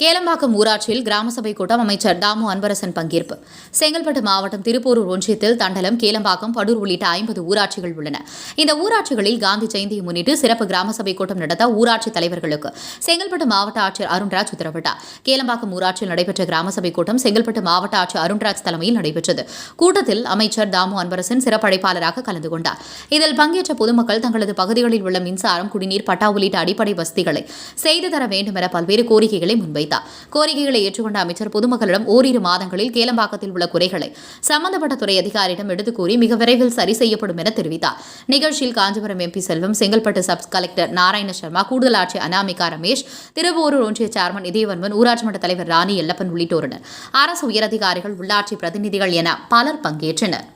கேளம்பாக்கம் ஊராட்சியில் கிராம சபை கூட்டம் அமைச்சர் தாமு அன்பரசன் பங்கேற்பு. செங்கல்பட்டு மாவட்டம் திருப்போரூர் ஒன்றியத்தில் தண்டலம் கேளம்பாக்கம் படூர் உள்ளிட்ட ஐம்பது ஊராட்சிகள் உள்ளன. இந்த ஊராட்சிகளில் காந்தி ஜெயந்தியை முன்னிட்டு சிறப்பு கிராம சபை கூட்டம் நடத்த ஊராட்சி தலைவர்களுக்கு செங்கல்பட்டு மாவட்ட ஆட்சியர் அருண்ராஜ் உத்தரவிட்டார். கேளம்பாக்கம் ஊராட்சியில் நடைபெற்ற கிராம சபை கூட்டம் செங்கல்பட்டு மாவட்ட ஆட்சியர் அருண்ராஜ் தலைமையில் நடைபெற்றது. கூட்டத்தில் அமைச்சர் தாமு அன்பரசன் சிறப்படைப்பாளராக கலந்து கொண்டார். இதில் பங்கேற்ற பொதுமக்கள் தங்களது பகுதிகளில் உள்ள மின்சாரம் குடிநீர் பட்டா உள்ளிட்ட அடிப்படை வசதிகளை செய்து தர வேண்டும் என பல்வேறு கோரிக்கைகளை முன்வைத்தார். கோரிக்கைகளை ஏற்றுக்கொண்ட அமைச்சர் பொதுமக்களிடம் ஓரிரு மாதங்களில் கேளம்பாக்கத்தில் உள்ள குறைகளை சம்பந்தப்பட்ட துறை அதிகாரியிடம் எடுத்துக் கூறி மிக விரைவில் சரி செய்யப்படும் என தெரிவித்தார். நிகழ்ச்சியில் Kanchipuram MP Selvam Chengalpattu sub collector Narayana Sharma கூடுதல் ஆட்சியர் அனாமிகா ரமேஷ் திருவோரூர் ஒன்றிய சேர்மன் இதயவன்மன் ஊராட்சி மன்ற தலைவர் ராணி எல்லப்பன் உள்ளிட்டோருடன் அரசு உயரதிகாரிகள் உள்ளாட்சி பிரதிநிதிகள் என பலர் பங்கேற்றனர்.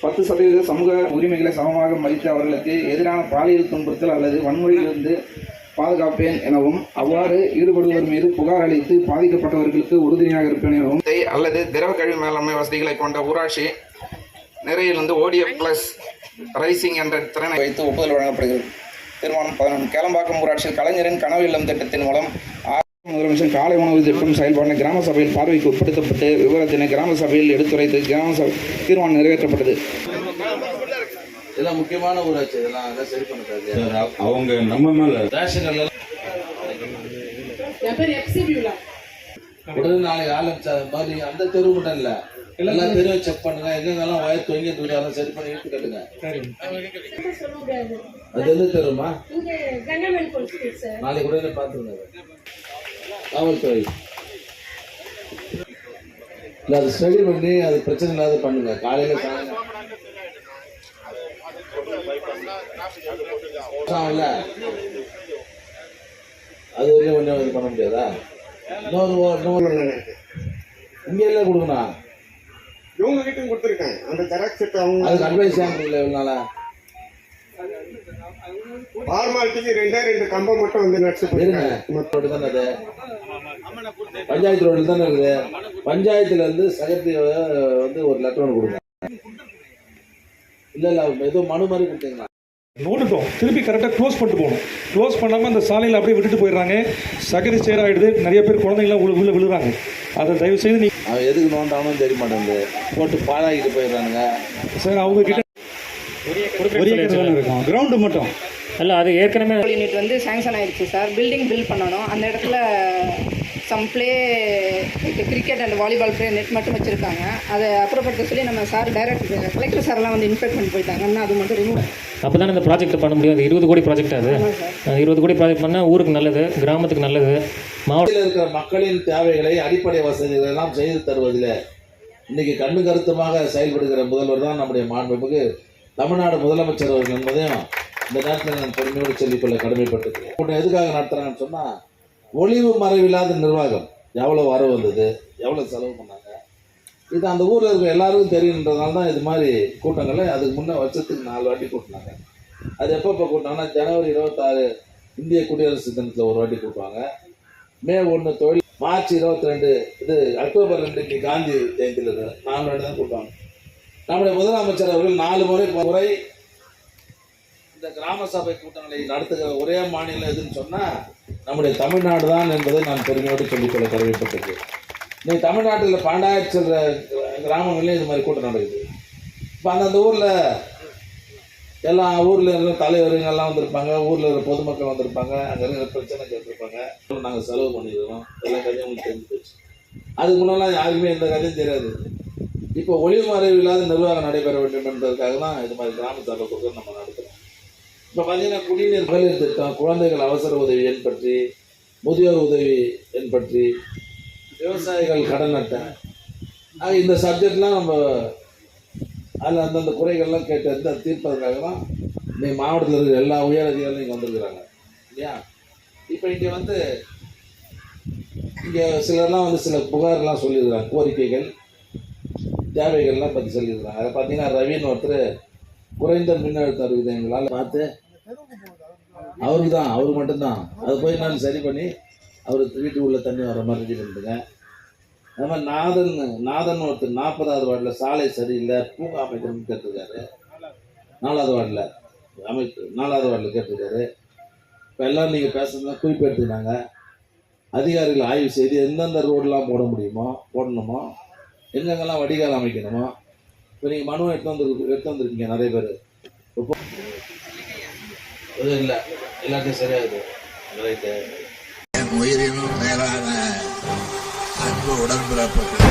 பத்து சதவீத சமூக உரிமைகளை சமமாக மதித்த அவர்களுக்கு எதிரான பாலியல் துன்புறுத்தல் அல்லது வன்முறையிலிருந்து பாதுகாப்பேன் எனவும் அவ்வாறு ஈடுபடுவோர் மீது புகார் அளித்து பாதிக்கப்பட்டவர்களுக்கு உறுதுணையாக இருப்பேன் எனவும். அல்லது திரவ கழிவு மேலாண்மை வசதிகளை கொண்ட ஊராட்சி நிறையிலிருந்து ஓடிஎஃப் பிளஸ் ரைசிங் என்ற திறனை வைத்து ஒப்புதல் வழங்கப்படுகிறது. தீர்மானம் பதினொன்று. கேளம்பாக்கம் ஊராட்சியில் கலைஞரின் கனவு இல்லம் திட்டத்தின் மூலம் முதலமைச்சர் காலை உணவு திட்டம் செயல்பாடு கிராம சபையில் பார்வைக்கு உட்படுத்தப்பட்டு விவரத்தினை கிராம சபையில் எடுத்துரைத்து கிராம சபை தீர்மானம் நிறைவேற்றப்பட்டது. இதெல்லாம் முக்கியமான ஊராட்சி இதெல்லாம் அதெல்லாம் சரி பண்ண அவங்க நம்ம மேல ரேஷன் எல்லாம் உடனே நாளைக்கு ஆரம்பிச்சா மாதிரி அந்த தெரு மட்டும் இல்ல. எல்லா தெருவும் செக் பண்ணுங்க எங்கெங்கெல்லாம் வயர் இருக்கு அதெல்லாம் சரி பண்ணி இழுத்து கட்டுங்க. அது எந்த தெருமா நாளைக்கு உடனே பார்த்துருங்க காவல்துறை. இல்ல அது ஸ்டடி பண்ணி அது பிரச்சனை இல்லாத பண்ணுங்க. காலையில அது வரையும் ஒன்றும் இது பண்ண முடியாதா? இன்னொரு இன்னொரு இங்க எல்லாம் கொடுக்கணும்? இவங்க கிட்ட கொடுத்துருக்கேன். அந்த ஜெராக்ஸ் செட் அவங்க அதுக்கு அட்வைஸ் இவ்வளோ நாளா? ஃபார்மாலிட்டிக்கு ரெண்டே ரெண்டு கம்பம் மட்டும் வந்து நடிச்சு தானே அது? பஞ்சாயத்து ரோடு தானே இருக்குது. பஞ்சாயத்துல இருந்து சகத்தி வந்து ஒரு லெட்டர் ஒன்று கொடுங்க. இல்ல இல்ல ஏதோ மனு மாதிரி கொடுத்தீங்களா? நோண்டுட்டோம். திருப்பி கரெக்டாக க்ளோஸ் பண்ணிட்டு போகணும். க்ளோஸ் பண்ணாமல் அந்த சாலையில் அப்படியே விட்டுட்டு போயிடுறாங்க. சகதி சேராயிடுது நிறைய பேர் குழந்தைங்களாம் உள்ள உள்ள விழுறாங்க. அதை தயவு செய்து நீ அவன் எதுக்கு நோண்டானும் தெரிய மாட்டேங்குது. போட்டு பாழாக்கிட்டு போயிடுறானுங்க. சார் அவங்க கிட்ட ஒரே இருக்கும். கிரவுண்டு மட்டும். அல்ல அது ஏற்கனவே யூனிட் வந்து சாங்ஷன் ஆயிடுச்சு சார் பில்டிங் பில்ட் பண்ணணும். அந்த இடத்துல some play cricket and volleyball play net மட்டும் வச்சுருக்காங்க. அதை அப்புறப்படுத்த சொல்லி நம்ம சார் டைரக்ட் கலெக்டர் சார்லாம் வந்து இன்ஸ்பெக்ட் பண்ணி போயிட்டாங்க. இன்னும் அது மட்டும் ரிமூவ் அப்போ தானே இந்த ப்ராஜெக்ட் பண்ண முடியும். அது இருபது கோடி ப்ராஜெக்ட் அது. இருபது கோடி ப்ராஜெக்ட் பண்ணால் ஊருக்கு நல்லது கிராமத்துக்கு நல்லது. மாவட்ட மாவட்டத்தில் இருக்கிற மக்களின் தேவைகளை அடிப்படை வசதிகள் எல்லாம் செய்து தருவதில் இன்னைக்கு கண்ணு கருத்துமாக செயல்படுகிற முதல்வர் தான் நம்முடைய மாண்புமிகு தமிழ்நாடு முதலமைச்சர் அவர்கள் என்பதையும் இந்த நேரத்தில் நான் பெருமையோடு சொல்லிக்கொள்ள கடமைப்பட்டிருக்கிறேன். எதுக்காக நடத்துறாங்கன்னு சொன்னால் ஒளிவு மறைவில்லாத நிர்வாகம். எவ்வளோ வரவு வந்தது? எவ்வளோ செலவு பண்ணாங்க? இது அந்த ஊரில் இருக்க எல்லாருக்கும் தெரியுன்றதுனால தான் இது மாதிரி கூட்டங்களை அதுக்கு முன்னே வருஷத்துக்கு நாலு வாட்டி கூட்டினாங்க. அது எப்போ எப்போ கூட்டினாங்கன்னா ஜனவரி இருபத்தாறு இந்திய குடியரசு தினத்தில் ஒரு வாட்டி கூட்டுவாங்க. மே ஒன்று தொழில் மார்ச் இருபத்தி ரெண்டு இது அக்டோபர் ரெண்டுக்கு காந்தி ஜெயந்தியில் நாலு வாட்டி தான் கூட்டுவாங்க. நம்முடைய முதலமைச்சர் அவர்கள் நாலு முறை முறை இந்த கிராம சபை கூட்டங்களை நடத்துகிற ஒரே மாநிலம் எதுன்னு சொன்னால் நம்முடைய தமிழ்நாடு தான் என்பதை நான் பெருமையோடு சொல்லிக்கொள்ள கடமைப்பட்டிருக்கேன். இன்னைக்கு தமிழ்நாட்டில் பன்னெண்டாயிரத்தி செல்ற கிராமங்கள்லேயும் இது மாதிரி கூட்டம் நடக்குது. இப்போ அந்தந்த ஊரில் எல்லா ஊரில் இருக்கிற தலைவருங்க எல்லாம் வந்திருப்பாங்க. ஊரில் இருக்கிற பொதுமக்கள் வந்திருப்பாங்க. அங்கே இருக்கிற பிரச்சனை கேட்டிருப்பாங்க. நாங்கள் செலவு பண்ணிடுறோம் எல்லா கதையும் உங்களுக்கு தெரிஞ்சு போச்சு. அதுக்கு முன்னெல்லாம் யாருக்குமே எந்த கதையும் தெரியாது. இப்போ ஒளிவு மறைவு இல்லாத நிர்வாகம் நடைபெற வேண்டும் என்பதற்காக தான் இது மாதிரி கிராம சபை நம்ம நடத்துகிறோம் இப்போ பார்த்தீங்கன்னா குடிநீர் மகளிர் திட்டம் குழந்தைகள் அவசர உதவி எண் பற்றி முதியோர் உதவி எண் பற்றி விவசாயிகள் கடன் அட்டை. ஆக இந்த சப்ஜெக்ட்லாம் நம்ம அதில் அந்தந்த குறைகள்லாம் கேட்டு வந்து அதை தீர்ப்பதற்காக தான் இன்னைக்கு மாவட்டத்தில் இருக்கிற எல்லா உயர் அதிகாரிகளும் இங்கே வந்திருக்கிறாங்க. இல்லையா? இப்போ இங்கே வந்து இங்கே சிலர்லாம் வந்து சில புகார்லாம் சொல்லியிருக்கிறாங்க கோரிக்கைகள் தேவைகள்லாம் பற்றி சொல்லியிருக்கிறாங்க. அதை பார்த்தீங்கன்னா ரவின்னு ஒருத்தர் குறைந்த மின்னழுத்தம் இருக்குது எங்களால் பார்த்து அவருக்கு தான் அவர் மட்டும்தான். அதை போய் நான் சரி பண்ணி அவருக்கு வீட்டு உள்ள தண்ணி வர மாதிரி ரெடி பண்ணிட்டுங்க. அது மாதிரி நாதன் நாதன் ஒருத்தர் நாற்பதாவது வார்டில் சாலை சரியில்லை பூங்கா அமைக்கணும்னு கேட்டிருக்காரு. நாலாவது வார்டில் அமைப்பு நாலாவது வார்டில் கேட்டிருக்காரு. இப்போ எல்லாம் நீங்கள் பேசுறதுனா குறிப்பெடுத்துனாங்க அதிகாரிகள் ஆய்வு செய்து எந்தெந்த ரோடெலாம் போட முடியுமோ போடணுமோ எங்கெங்கெல்லாம் வடிகால் அமைக்கணுமோ இப்போ நீங்கள் மனுவை எடுத்து வந்து எடுத்து வந்திருக்கீங்க நிறைய பேர். இப்போ இது இல்லை. எல்லாத்தையும் சரியாகுது. ரைட்டு என் உயிரினும் மேலான அன்பு உடன்பிறப்புகள்